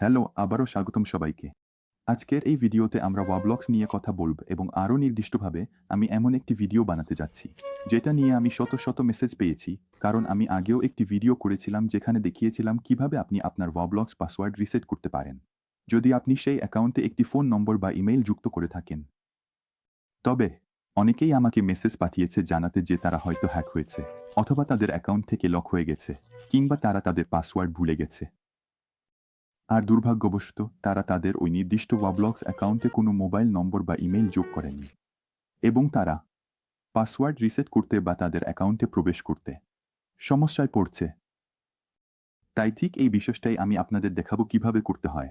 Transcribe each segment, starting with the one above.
Hello, আবারও স্বাগতম সবাইকে। আজকের এই ভিডিওতে আমরা ওয়াবলক্স নিয়ে কথা বলব এবং আরও নির্দিষ্টভাবে আমি এমন একটি ভিডিও বানাতে যাচ্ছি, যেটা নিয়ে আমি শত শত মেসেজ পেয়েছি, কারণ আমি আগেও একটি ভিডিও করেছিলাম যেখানে দেখিয়েছিলাম কীভাবে আপনি আপনার ওয়াবলক্স পাসওয়ার্ড রিসেট করতে পারেন। যদি আপনি সেই অ্যাকাউন্টে একটি ফোন নম্বর বা ইমেইল যুক্ত করে থাকেন। তবে, অনেকেই আমাকে মেসেজ পাঠিয়েছে জানাতে যে তারা হয়তো হ্যাক হয়েছে, অথবা তাদের অ্যাকাউন্ট থেকে লক হয়ে গেছে, কিংবা তারা তাদের পাসওয়ার্ড ভুলে গেছে। আর দুর্ভাগ্যবশত, তারা তাদের ওই নির্দিষ্ট ওয়াবলক্স অ্যাকাউন্টে কোনো মোবাইল নম্বর বা ইমেল যোগ করেনি। এবং তারা পাসওয়ার্ড রিসেট করতে বা তাদের অ্যাকাউন্টে প্রবেশ করতে সমস্যায় পড়ছে। তাই ঠিক এই বিষয়টাই আমি আপনাদের দেখাবো কীভাবে করতে হয়।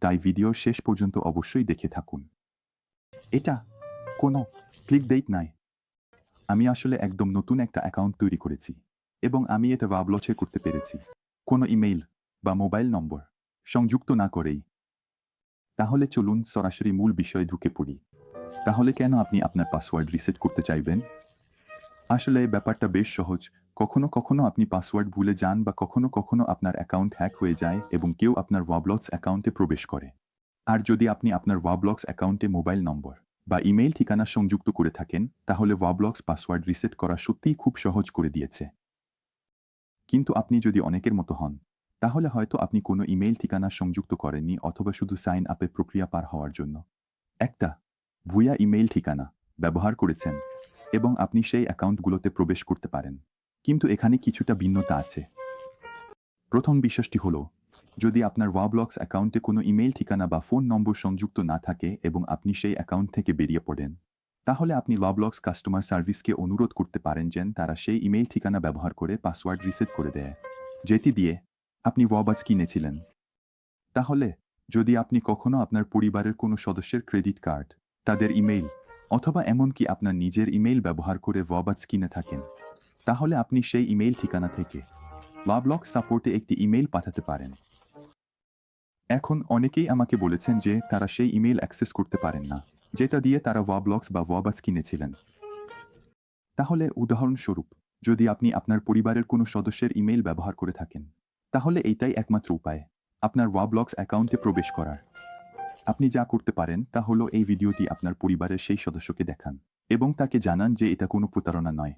তাই ভিডিওর শেষ পর্যন্ত অবশ্যই দেখে থাকুন। এটা কোনো ক্লিক ডেট নাই। আমি আসলে একদম নতুন একটা অ্যাকাউন্ট তৈরি করেছি এবং আমি এটা ওয়াবলচে করতে পেরেছি। কোনো ইমেইল বা মোবাইল নম্বর সংযুক্ত না করেই। তাহলে চলুন সরাসরি মূল বিষয়ে ঢুকে পড়ি। তাহলে কেন আপনি আপনার পাসওয়ার্ড রিসেট করতে চাইবেন? আসলে ব্যাপারটা বেশ সহজ। কখনো কখনো আপনি পাসওয়ার্ড ভুলে যান বা কখনো কখনো আপনার অ্যাকাউন্ট হ্যাক হয়ে যায় এবং কেউ আপনার ওয়াবলক্স অ্যাকাউন্টে প্রবেশ করে। আর যদি আপনি আপনার ওয়াবলক্স অ্যাকাউন্টে মোবাইল নম্বর বা ইমেইল ঠিকানা সংযুক্ত করে থাকেন, তাহলে ওয়াবলক্স পাসওয়ার্ড রিসেট করা সত্যিই খুব সহজ করে দিয়েছে। কিন্তু আপনি যদি অনেকের মতো হন তাহলে হয়তো আপনি কোনো ইমেইল ঠিকানা সংযুক্ত করেননি অথবা শুধু সাইন আপের প্রক্রিয়া পার হওয়ার জন্য। একটা, ভুয়া ইমেইল ঠিকানা ব্যবহার করেছেন এবং আপনি সেই অ্যাকাউন্টগুলোতে প্রবেশ করতে পারেন। কিন্তু এখানে কিছুটা ভিন্নতা আছে। প্রথম বিশ্বাসটি হলো, যদি আপনার ওয়াবলক্স অ্যাকাউন্টে কোনো ইমেইল ঠিকানা বা ফোন নম্বর সংযুক্ত না থাকে এবং আপনি সেই অ্যাকাউন্ট থেকে বেরিয়ে পড়েন, তাহলে আপনি ওয়াবলক্স কাস্টমার সার্ভিসকে অনুরোধ করতে পারেন যেন তারা সেই ইমেইল ঠিকানা ব্যবহার করে পাসওয়ার্ড রিসেট করে দেয়, যেটি দিয়ে আপনি ওয়াবাজ কিনেছিলেন। তাহলে, যদি আপনি কখনো আপনার পরিবারের কোনো সদস্যের ক্রেডিট কার্ড, তাদের ইমেইল, অথবা এমনকি আপনার নিজের ইমেইল ব্যবহার করে ওয়াবাজ কিনে থাকেন, তাহলে আপনি সেই ইমেইল ঠিকানা থেকে ওয়াবলক সাপোর্টে একটি ইমেইল পাঠাতে পারেন। এখন অনেকেই আমাকে বলেছেন যে তারা সেই ইমেইল অ্যাক্সেস করতে পারেন না, যেটা দিয়ে তারা ওয়াবলক্স বা ওয়াবাজ কিনেছিলেন। তাহলে, উদাহরণস্বরূপ, যদি আপনি আপনার পরিবারের কোনো সদস্যের ইমেইল ব্যবহার করে থাকেন তাহলে এইটাই একমাত্র উপায়, আপনার ওয়াবলক্স অ্যাকাউন্টে প্রবেশ করার। আপনি যা করতে পারেন তা হলো এই ভিডিওটি আপনার পরিবারের সেই সদস্যকে দেখান এবং তাকে জানান যে এটা কোনো প্রতারণা নয়।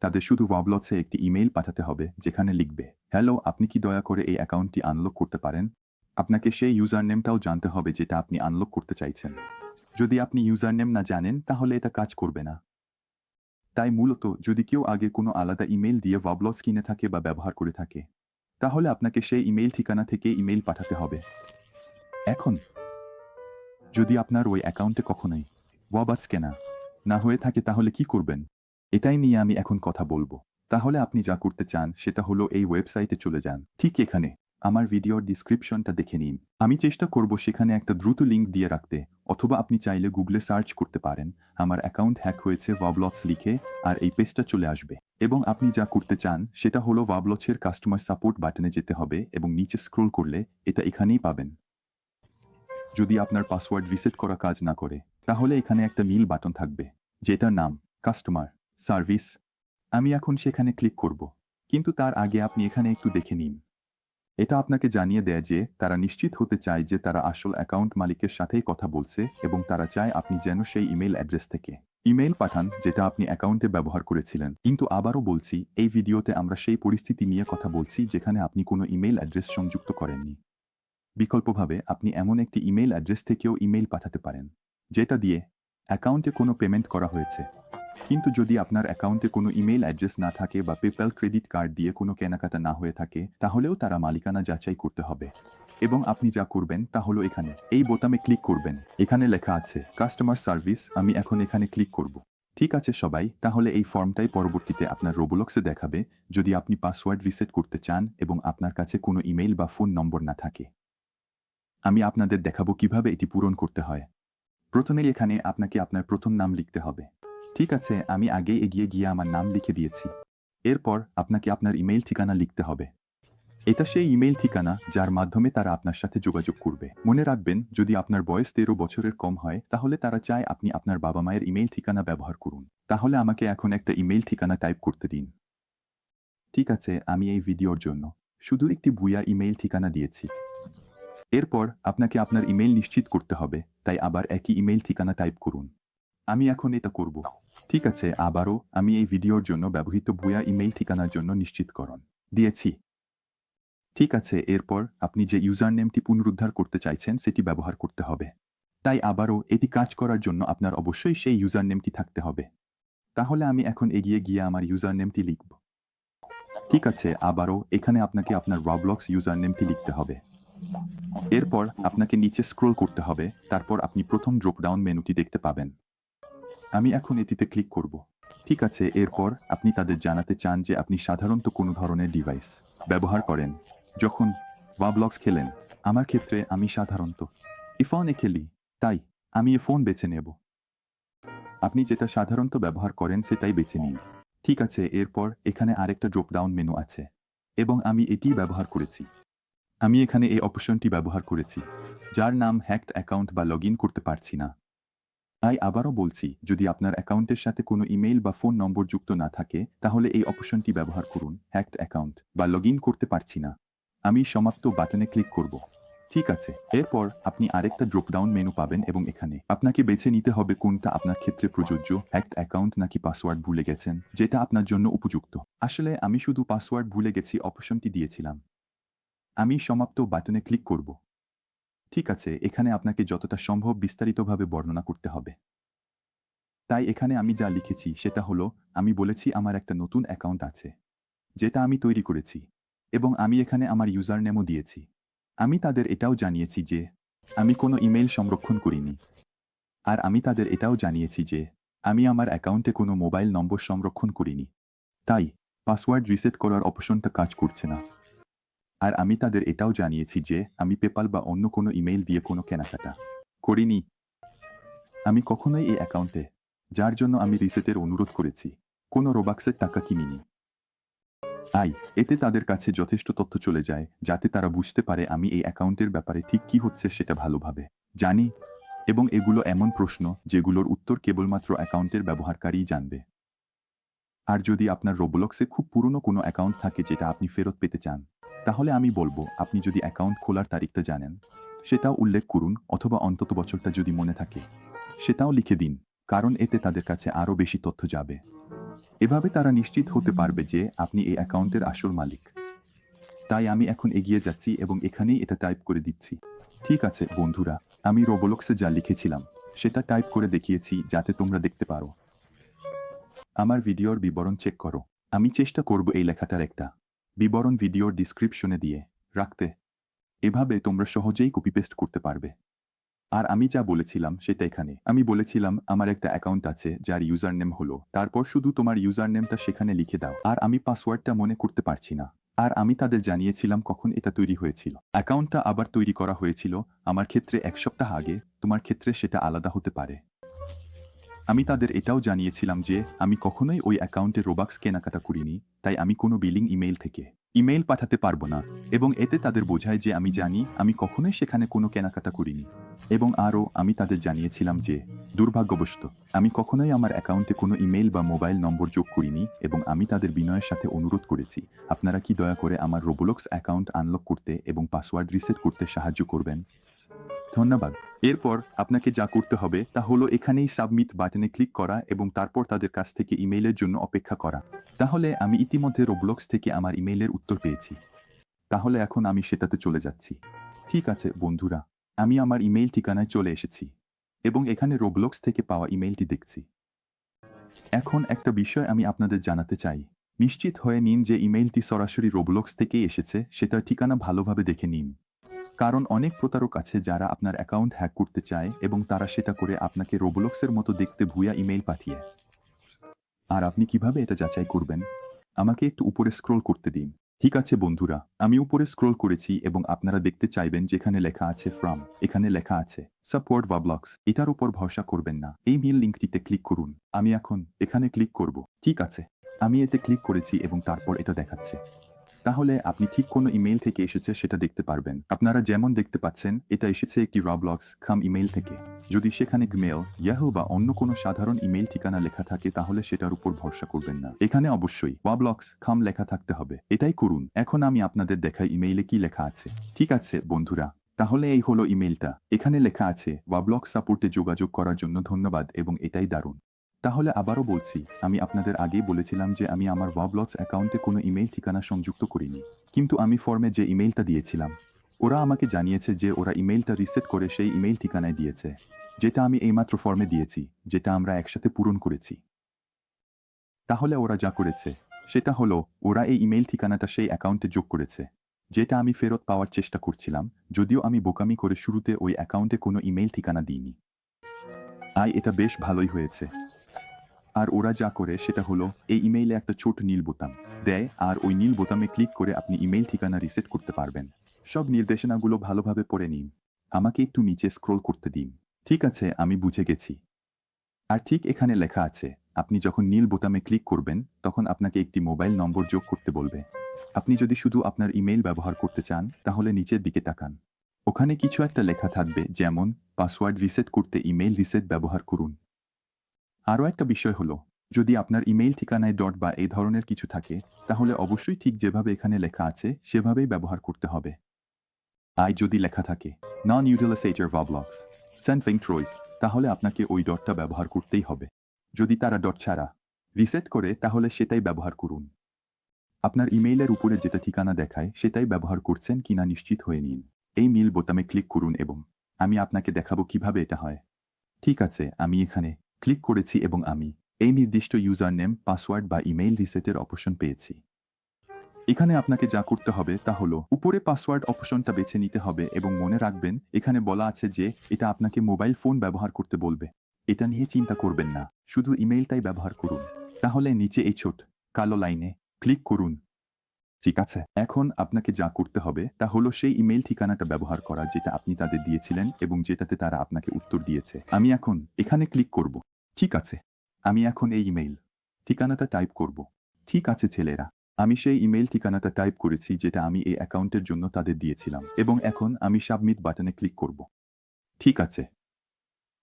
তাদের শুধু ওয়াবলক্সে একটি ইমেইল পাঠাতে হবে যেখানে লিখবে, হ্যালো, আপনি কি দয়া করে এই অ্যাকাউন্টটি আনলক করতে পারেন? আপনাকে সেই ইউজার নেমটাও জানতে হবে যেটা আপনি আনলক করতে চাইছেন। যদি আপনি ইউজার নেম না জানেন, তাহলে এটা কাজ করবে না। তাই মূলত যদি কেউ আগে কোনো আলাদা ইমেইল দিয়ে ওয়াবলক্স কিনে থাকে বা ব্যবহার করে থাকে তাহলে আপনাকে সেই ইমেইল ঠিকানা থেকে ইমেইল পাঠাতে হবে। এখন, যদি আপনার ওই অ্যাকাউন্টে কখনোই ওয়াবাজ কেনা না হয়ে থাকে, তাহলে কি করবেন? এটাই নিয়ে আমি এখন কথা বলব। তাহলে আপনি যা করতে চান, সেটা হলো এই ওয়েবসাইটে চলে যান। ঠিক এখানে, আমার ভিডিওর ডিসক্রিপশনটা দেখে নিন। আমি চেষ্টা করব সেখানে একটা দ্রুত লিঙ্ক দিয়ে রাখতে, অথবা আপনি চাইলে গুগলে সার্চ করতে পারেন। আমার অ্যাকাউন্ট হ্যাক হয়েছে, ওয়াবলটস লিখে, আর এই পেজটা চলে আসবে। এবং আপনি যা করতে চান, সেটা হলো ওয়াবলচের কাস্টমার সাপোর্ট বাটনে যেতে হবে এবং নিচে স্ক্রোল করলে এটা এখানেই পাবেন। যদি আপনার পাসওয়ার্ড রিসেট করা কাজ না করে, তাহলে এখানে একটা নীল বাটন থাকবে, যেটার নাম কাস্টমার সার্ভিস আমি এখন সেখানে ক্লিক করব, কিন্তু তার আগে আপনি এখানে একটু দেখে নিন। এটা আপনাকে জানিয়ে দেয় যে তারা নিশ্চিত হতে চায় যে তারা আসল অ্যাকাউন্ট মালিকের সাথেই কথা বলছে এবং তারা চায় আপনি যেন সেই ইমেল অ্যাড্রেস থেকে ইমেইল পাঠান, যেটা আপনি অ্যাকাউন্টে ব্যবহার করেছিলেন। কিন্তু আবারও বলছি, এই ভিডিওতে আমরা সেই পরিস্থিতি নিয়ে কথা বলছি, যেখানে আপনি কোনো ইমেইল অ্যাড্রেস সংযুক্ত করেননি। বিকল্পভাবে, আপনি এমন একটি ইমেইল অ্যাড্রেস থেকেও ইমেইল পাঠাতে পারেন, যেটা দিয়ে অ্যাকাউন্টে কোনো পেমেন্ট করা হয়েছে। কিন্তু যদি আপনার অ্যাকাউন্টে কোনো ইমেইল অ্যাড্রেস না থাকে বা পেপ্যাল ক্রেডিট কার্ড দিয়ে কোনো কেনাকাটা না হয়ে থাকে, তাহলেও তারা মালিকানা যাচাই করতে হবে। এবং আপনি যা করবেন তা হলো এখানে, এই বোতামে ক্লিক করবেন। এখানে লেখা আছে, কাস্টমার সার্ভিস, আমি এখন এখানে ক্লিক করব। ঠিক আছে সবাই, তাহলে এই ফর্মটাই পরবর্তীতে আপনার রোবোলক্সে দেখাবে, যদি আপনি পাসওয়ার্ড রিসেট করতে চান এবং আপনার কাছে কোনো ইমেইল বা ফোন নম্বর না থাকে। আমি আপনাদের দেখাবো কীভাবে এটি পূরণ করতে হয়। প্রথমে এখানে আপনাকে আপনার প্রথম নাম লিখতে হবে। ঠিক আছে, আমি আগেই এগিয়ে গিয়ে আমার নাম লিখে দিয়েছি। এরপর আপনাকে আপনার ইমেইল ঠিকানা লিখতে হবে। এটা সেই ইমেইল ঠিকানা যার মাধ্যমে তারা আপনার সাথে যোগাযোগ করবে। মনে রাখবেন, যদি আপনার বয়স তেরো বছরের কম হয়, তাহলে তারা চায় আপনি আপনার বাবা মায়ের ইমেইল ঠিকানা ব্যবহার করুন। তাহলে আমাকে এখন একটা ইমেইল ঠিকানা টাইপ করতে দিন। ঠিক আছে, আমি এই ভিডিওর জন্য শুধু একটি ভুয়া ইমেইল ঠিকানা দিয়েছি। এরপর আপনাকে আপনার ইমেল নিশ্চিত করতে হবে, তাই আবার একই ইমেল ঠিকানা টাইপ করুন। আমি এখন এটা করব। ঠিক আছে, আবারও আমি এই ভিডিওর জন্য ব্যবহৃত ভুয়া ইমেইল ঠিকানার জন্য নিশ্চিতকরণ। দিয়েছি। ঠিক আছে, এরপর আপনি যে ইউজার নেমটি পুনরুদ্ধার করতে চাইছেন, সেটি ব্যবহার করতে হবে। তাই আবারও এটি কাজ করার জন্য আপনার অবশ্যই সেই ইউজার নেমটি থাকতে হবে। তাহলে আমি এখন এগিয়ে গিয়ে আমার ইউজার নেমটি লিখব। ঠিক আছে, আবারও এখানে আপনাকে আপনার রবলক্স ইউজার নেমটি লিখতে হবে। এরপর আপনাকে নিচে স্ক্রোল করতে হবে, তারপর আপনি প্রথম ড্রপডাউন মেনুটি দেখতে পাবেন। আমি এখন এটিতে ক্লিক করব। ঠিক আছে, এরপর আপনি তাদের জানাতে চান যে আপনি সাধারণত কোনো ধরনের ডিভাইস ব্যবহার করেন। যখন ওয়াবলক্স খেলেন, আমার ক্ষেত্রে আমি সাধারণত এই ফোনে খেলি, তাই আমি এ ফোন বেছে নেব। আপনি যেটা সাধারণত ব্যবহার করেন সেটাই বেছে নিন। ঠিক আছে, এরপর এখানে আরেকটা ড্রপডাউন মেনু আছে এবং আমি এটিই ব্যবহার করেছি। আমি এখানে এই অপশনটি ব্যবহার করেছি, যার নাম হ্যাকড অ্যাকাউন্ট বা লগ করতে পারছি না। তাই আবারও বলছি, যদি আপনার অ্যাকাউন্টের সাথে কোনো ইমেইল বা ফোন নম্বর যুক্ত না থাকে, তাহলে এই অপশনটি ব্যবহার করুন, হ্যাকড অ্যাকাউন্ট, বা লগ করতে পারছি না। আমি সমাপ্ত বাটনে ক্লিক করব। ঠিক আছে, এরপর আপনি আরেকটা ড্রপডাউন মেনু পাবেন এবং এখানে আপনাকে বেছে নিতে হবে কোনটা আপনার ক্ষেত্রে প্রযোজ্য, হ্যাকড অ্যাকাউন্ট নাকি পাসওয়ার্ড ভুলে গেছেন, যেটা আপনার জন্য উপযুক্ত। আসলে আমি শুধু পাসওয়ার্ড ভুলে গেছি, অপশনটি দিয়েছিলাম। আমি সমাপ্ত বাটনে ক্লিক করব। ঠিক আছে, এখানে আপনাকে যতটা সম্ভব বিস্তারিতভাবে বর্ণনা করতে হবে। তাই এখানে আমি যা লিখেছি সেটা হলো, আমি বলেছি আমার একটা নতুন অ্যাকাউন্ট আছে, যেটা আমি তৈরি করেছি এবং আমি এখানে আমার ইউজার নেমও দিয়েছি। আমি তাদের এটাও জানিয়েছি যে, আমি কোনো ইমেল সংরক্ষণ করিনি। আর আমি তাদের এটাও জানিয়েছি যে, আমি আমার অ্যাকাউন্টে কোনো মোবাইল নম্বর সংরক্ষণ করিনি। তাই, পাসওয়ার্ড রিসেট করার অপশনটা কাজ করছে না। আর আমি তাদের এটাও জানিয়েছি যে, আমি পেপাল বা অন্য কোনো ইমেইল দিয়ে কোনো কেনাকাটা করিনি। আমি কখনোই এই অ্যাকাউন্টে, যার জন্য আমি রিসেটের অনুরোধ করেছি, কোনো রোবাক্সের টাকা কিনিনি। তাই এতে তাদের কাছে যথেষ্ট তথ্য চলে যায়, যাতে তারা বুঝতে পারে আমি এই অ্যাকাউন্টের ব্যাপারে ঠিক কি হচ্ছে সেটা ভালোভাবে জানি, এবং এগুলো এমন প্রশ্ন, যেগুলোর উত্তর কেবলমাত্র অ্যাকাউন্টের ব্যবহারকারীই জানবে। আর যদি আপনার রোবলক্সে খুব পুরনো কোনো অ্যাকাউন্ট থাকে যেটা আপনি ফেরত পেতে চান তাহলে আমি বলব, আপনি যদি অ্যাকাউন্ট খোলার তারিখটা জানেন, সেটাও উল্লেখ করুন অথবা অন্তত বছরটা যদি মনে থাকে, সেটাও লিখে দিন, কারণ এতে তাদের কাছে আরও বেশি তথ্য যাবে। এভাবে তারা নিশ্চিত হতে পারবে যে আপনি এই অ্যাকাউন্টের আসল মালিক। তাই আমি এখন এগিয়ে যাচ্ছি এবং এখানেই এটা টাইপ করে দিচ্ছি। ঠিক আছে, বন্ধুরা, আমি রোবলক্সে যা লিখেছিলাম, সেটা টাইপ করে দেখিয়েছি যাতে তোমরা দেখতে পারো। আমার ভিডিওর বিবরণ চেক করো। আমি চেষ্টা করব এই লেখাটার একটা। বিবরণ ভিডিওর ডিসক্রিপশনে দিয়ে রাখতে। এভাবে তোমরা সহজেই কপি পেস্ট করতে পারবে। আর আমি যা বলেছিলাম সেটা এখানে। আমি বলেছিলাম, আমার একটা অ্যাকাউন্ট আছে, যার ইউজার নেম হলো। তারপর শুধু তোমার ইউজার নেমটা সেখানে লিখে দাও। আর আমি পাসওয়ার্ডটা মনে করতে পারছি না। আর আমি তাদের জানিয়েছিলাম কখন এটা তৈরি হয়েছিল। অ্যাকাউন্টটা আবার তৈরি করা হয়েছিল, আমার ক্ষেত্রে এক সপ্তাহ আগে। তোমার ক্ষেত্রে সেটা আলাদা হতে পারে। আমি তাদের এটাও জানিয়েছিলাম যে, আমি কখনোই ওই অ্যাকাউন্টে রোবাক্স কেনাকাটা করিনি, তাই আমি কোনো বিলিং ইমেইল থেকে ইমেইল পাঠাতে পারব না। এবং এতে তাদের বোঝায় যে আমি জানি, আমি কখনোই সেখানে কোনো কেনাকাটা করিনি। এবং আরও, আমি তাদের জানিয়েছিলাম যে, দুর্ভাগ্যবশত, আমি কখনোই আমার অ্যাকাউন্টে কোনো ইমেইল বা মোবাইল নম্বর যোগ করিনি এবং আমি তাদের বিনয়ের সাথে অনুরোধ করেছি, আপনারা কি দয়া করে আমার রোবোলক্স অ্যাকাউন্ট আনলক করতে এবং পাসওয়ার্ড রিসেট করতে সাহায্য করবেন? ধন্যবাদ। এরপর আপনাকে যা করতে হবে তা হলো এখানেই সাবমিট বাটনে ক্লিক করা এবং তারপর তাদের কাছ থেকে ইমেইলের জন্য অপেক্ষা করা। তাহলে আমি ইতিমধ্যে রোবলক্স থেকে আমার ইমেইলের উত্তর পেয়েছি। তাহলে এখন আমি সেটাতে চলে যাচ্ছি। ঠিক আছে, বন্ধুরা, আমি আমার ইমেইল ঠিকানায় চলে এসেছি এবং এখানে রোবলক্স থেকে পাওয়া ইমেইলটি দেখছি। এখন একটা বিষয় আমি আপনাদের জানাতে চাই। নিশ্চিত হয়ে নিন যে ইমেইলটি সরাসরি রোবলক্স থেকেই এসেছে, সেটার ঠিকানা ভালোভাবে দেখে নিন। কারণ অনেক প্রতারক আছে যারা আপনার অ্যাকাউন্ট হ্যাক করতে চায় এবং তারা সেটা করে আপনাকে রোবলক্সের মতো দেখতে ভুয়া ইমেইল পাঠিয়ে। আর আপনি কীভাবে এটা যাচাই করবেন? আমাকে একটু উপরে স্ক্রল করতে দিন। ঠিক আছে বন্ধুরা, আমি উপরে স্ক্রল করেছি এবং আপনারা দেখতে চাইবেন যেখানে লেখা আছে ফ্রম এখানে লেখা আছে সাপোর্ট ওয়াবলক্স এটার উপর ভরসা করবেন না। এই মেল লিঙ্কটিতে ক্লিক করুন। আমি এখন এখানে ক্লিক করব। ঠিক আছে। আমি এতে ক্লিক করেছি এবং তারপর এটা দেখাচ্ছে। তাহলে আপনি ঠিক কোনো ইমেইল থেকে এসেছে সেটা দেখতে পারবেন। আপনারা যেমন দেখতে পাচ্ছেন, এটা এসেছে একটি রবলক্স খাম ইমেল থেকে। যদি সেখানে গমেল ইয়াহু বা অন্য কোনো সাধারণ ইমেইল ঠিকানা লেখা থাকে, তাহলে সেটার উপর ভরসা করবেন না। এখানে অবশ্যই ওয়াবলক্স খাম লেখা থাকতে হবে। এটাই করুন। এখন আমি আপনাদের দেখাই ইমেইলে কি লেখা আছে। ঠিক আছে, বন্ধুরা। তাহলে এই হলো ইমেলটা এখানে লেখা আছে ওয়াবলক সাপোর্টে যোগাযোগ করার জন্য ধন্যবাদ এবং এটাই দারুণ। তাহলে আবারও বলছি, আমি আপনাদের আগেই বলেছিলাম যে আমি আমার ওয়াবলক্স অ্যাকাউন্টে কোনো ইমেল ঠিকানা সংযুক্ত করিনি। কিন্তু আমি ফর্মে যে ইমেলটা দিয়েছিলাম, ওরা আমাকে জানিয়েছে যে ওরা ইমেলটা রিসেট করে সেই ইমেল ঠিকানায় দিয়েছে। যেটা আমি এইমাত্র ফর্মে দিয়েছি, যেটা আমরা একসাথে পূরণ করেছি। তাহলে ওরা যা করেছে, সেটা হলো, ওরা এই ইমেল ঠিকানাটা সেই অ্যাকাউন্টে যোগ করেছে। যেটা আমি ফেরত পাওয়ার চেষ্টা করছিলাম, যদিও আমি বোকামি করে শুরুতে ওই অ্যাকাউন্টে কোনো ইমেল ঠিকানা দিইনি। আই এটা বেশ ভালোই হয়েছে। আর ওরা যা করে সেটা হলো, এই ইমেইলে একটা ছোট নীল বোতাম দেয় আর ওই নীল বোতামে ক্লিক করে আপনি ইমেইল ঠিকানা রিসেট করতে পারবেন। সব নির্দেশনাগুলো ভালোভাবে পড়ে নিন। আমাকে একটু নিচে স্ক্রোল করতে দিন। ঠিক আছে, আমি বুঝে গেছি। আর ঠিক এখানে লেখা আছে, আপনি যখন নীল বোতামে ক্লিক করবেন, তখন আপনাকে একটি মোবাইল নম্বর যোগ করতে বলবে। আপনি যদি শুধু আপনার ইমেইল ব্যবহার করতে চান, তাহলে নিচের দিকে তাকান। ওখানে কিছু একটা লেখা থাকবে, যেমন পাসওয়ার্ড রিসেট করতে ইমেইল রিসেট ব্যবহার করুন। আরও একটা বিষয় হলো, যদি আপনার ইমেইল ঠিকানায় ডট বা এই ধরনের কিছু থাকে, তাহলে অবশ্যই ঠিক যেভাবে এখানে লেখা আছে, সেভাবেই ব্যবহার করতে হবে। আই যদি লেখা থাকে নন ইউটিলাইজেটর ভাবলক্স সেন্ট ট্রয়েস তাহলে আপনাকে ওই ডটটা ব্যবহার করতেই হবে। যদি তারা ডট ছাড়া রিসেট করে, তাহলে সেটাই ব্যবহার করুন। আপনার ইমেইলের উপরে যেটা ঠিকানা দেখায়, সেটাই ব্যবহার করছেন কিনা নিশ্চিত হয়ে নিন। এই মিল বোতামে ক্লিক করুন এবং, আমি আপনাকে দেখাবো কীভাবে এটা হয়। ঠিক আছে, আমি এখানে ক্লিক করেছি এবং আমি এই নির্দিষ্ট ইউজার নেম পাসওয়ার্ড বা ইমেইল রিসেটের অপশন পেয়েছি। এখানে আপনাকে যা করতে হবে তা হলো উপরে পাসওয়ার্ড অপশনটা বেছে নিতে হবে এবং মনে রাখবেন, এখানে বলা আছে যে এটা আপনাকে মোবাইল ফোন ব্যবহার করতে বলবে। এটা নিয়ে চিন্তা করবেন না, শুধু ইমেইলটাই ব্যবহার করুন। তাহলে নিচে এই ছোট কালো লাইনে ক্লিক করুন। ঠিক আছে, এখন আপনাকে যা করতে হবে তা হলো সেই ইমেল ঠিকানাটা ব্যবহার করা যেটা আপনি তাদের দিয়েছিলেন এবং যেটাতে তারা আপনাকে উত্তর দিয়েছে। আমি এখন এখানে ক্লিক করব। ঠিক আছে, আমি এখন এই ইমেইল ঠিকানাটা টাইপ করব। ঠিক আছে ছেলেরা, আমি সেই ইমেইল ঠিকানাটা টাইপ করেছি যেটা আমি এই অ্যাকাউন্টের জন্য তাদের দিয়েছিলাম এবং এখন আমি সাবমিট বাটনে ক্লিক করব। ঠিক আছে,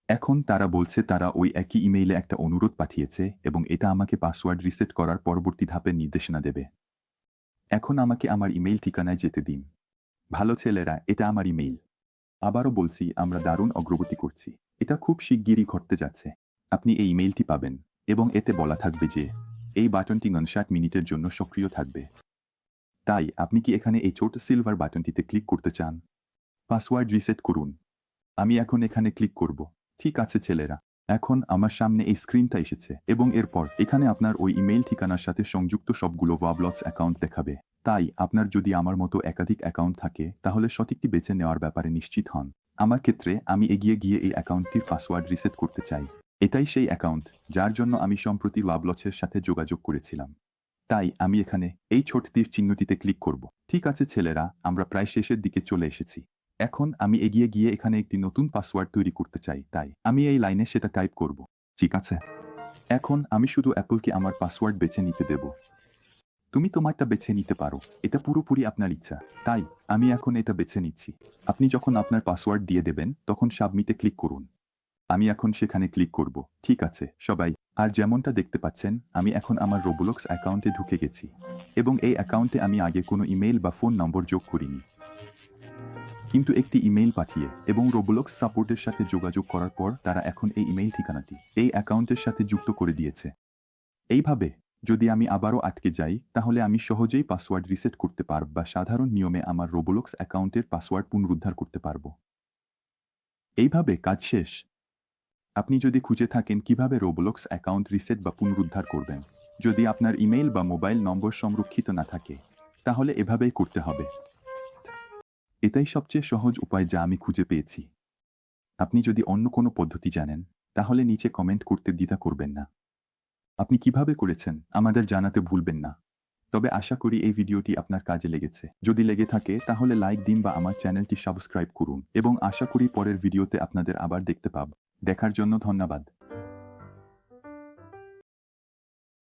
এখন তারা বলছে তারা ওই একই ইমেইলে একটা অনুরোধ পাঠিয়েছে এবং এটা আমাকে পাসওয়ার্ড রিসেট করার পরবর্তী ধাপের নির্দেশনা দেবে। এখন আমাকে আমার ইমেইল ঠিকানায় যেতে দিন। ভালো ছেলেরা, এটা আমার ইমেইল। আবারও বলছি, আমরা দারুণ অগ্রগতি করছি। এটা খুব শিগগিরই ঘটতে যাচ্ছে। আপনি এই ইমেইলটি পাবেন এবং এতে বলা থাকবে যে, এই বাটনটি উনষাট মিনিটের জন্য সক্রিয় থাকবে। তাই, আপনি কি এখানে এই ছোট সিলভার বাটনটিতে ক্লিক করতে চান? পাসওয়ার্ড রিসেট করুন। আমি এখন এখানে ক্লিক করব। ঠিক আছে ছেলেরা। এখন আমার সামনে এই স্ক্রিনটা এসেছে এবং এরপর এখানে আপনার ওই ইমেইল ঠিকানার সাথে সংযুক্ত সবগুলো ওয়াবলক্স অ্যাকাউন্ট দেখাবে। তাই আপনার যদি আমার মতো একাধিক অ্যাকাউন্ট থাকে, তাহলে সঠিকটি বেছে নেওয়ার ব্যাপারে নিশ্চিত হন। আমার ক্ষেত্রে আমি এগিয়ে গিয়ে এই অ্যাকাউন্টটির পাসওয়ার্ড রিসেট করতে চাই। এটাই সেই অ্যাকাউন্ট যার জন্য আমি সম্প্রতি ওয়াবলক্সের সাথে যোগাযোগ করেছিলাম। তাই আমি এখানে এই ছোট তীর চিহ্নটিতে ক্লিক করব। ঠিক আছে ছেলেরা, আমরা প্রায় শেষের দিকে চলে এসেছি। এখন আমি এগিয়ে গিয়ে এখানে একটি নতুন পাসওয়ার্ড তৈরি করতে চাই, তাই আমি এই লাইনে সেটা টাইপ করব। ঠিক আছে? এখন আমি শুধু অ্যাপলকে আমার পাসওয়ার্ড বেছে নিতে দেব। তুমি তোমারটা বেছে নিতে পারো। এটা পুরোপুরি আপনার ইচ্ছা। তাই আমি এখন এটা বেছে নিচ্ছি। আপনি যখন আপনার পাসওয়ার্ড দিয়ে দেবেন, তখন সাবমিটে ক্লিক করুন। আমি এখন সেখানে ক্লিক করব। ঠিক আছে, সবাই। আর যেমনটা দেখতে পাচ্ছেন, আমি এখন আমার রোবোলক্স অ্যাকাউন্টে ঢুকে গেছি। এবং এই অ্যাকাউন্টে আমি আগে কোনো ইমেল বা ফোন নম্বর যোগ করিনি। কিন্তু একটি ইমেইল পাঠিয়ে এবং রোবলক্স সাপোর্টের সাথে যোগাযোগ করার পর তারা এখন এই ইমেইল ঠিকানাটি, এই অ্যাকাউন্টের সাথে যুক্ত করে দিয়েছে। এইভাবে, যদি আমি আবারও আটকে যাই, তাহলে আমি সহজেই পাসওয়ার্ড রিসেট করতে পারব বা সাধারণ নিয়মে আমার রোবোলক্স অ্যাকাউন্টের পাসওয়ার্ড পুনরুদ্ধার করতে পারব। এইভাবে কাজ শেষ। আপনি যদি খুঁজে থাকেন কীভাবে রোবোলক্স অ্যাকাউন্ট রিসেট বা পুনরুদ্ধার করবেন, যদি আপনার ইমেইল বা মোবাইল নম্বর সংরক্ষিত না থাকে, তাহলে এভাবেই করতে হবে। এটাই সবচেয়ে সহজ উপায় যা আমি খুঁজে পেয়েছি। আপনি যদি অন্য কোনো পদ্ধতি জানেন, তাহলে নিচে কমেন্ট করতে দ্বিধা করবেন না। আপনি কীভাবে করেছেন, আমাদের জানাতে ভুলবেন না। তবে আশা করি এই ভিডিওটি আপনার কাজে লেগেছে। যদি লেগে থাকে, তাহলে লাইক দিন বা আমার চ্যানেলটি সাবস্ক্রাইব করুন। এবং আশা করি পরের ভিডিওতে আপনাদের আবার দেখতে পাব। দেখার জন্য ধন্যবাদ।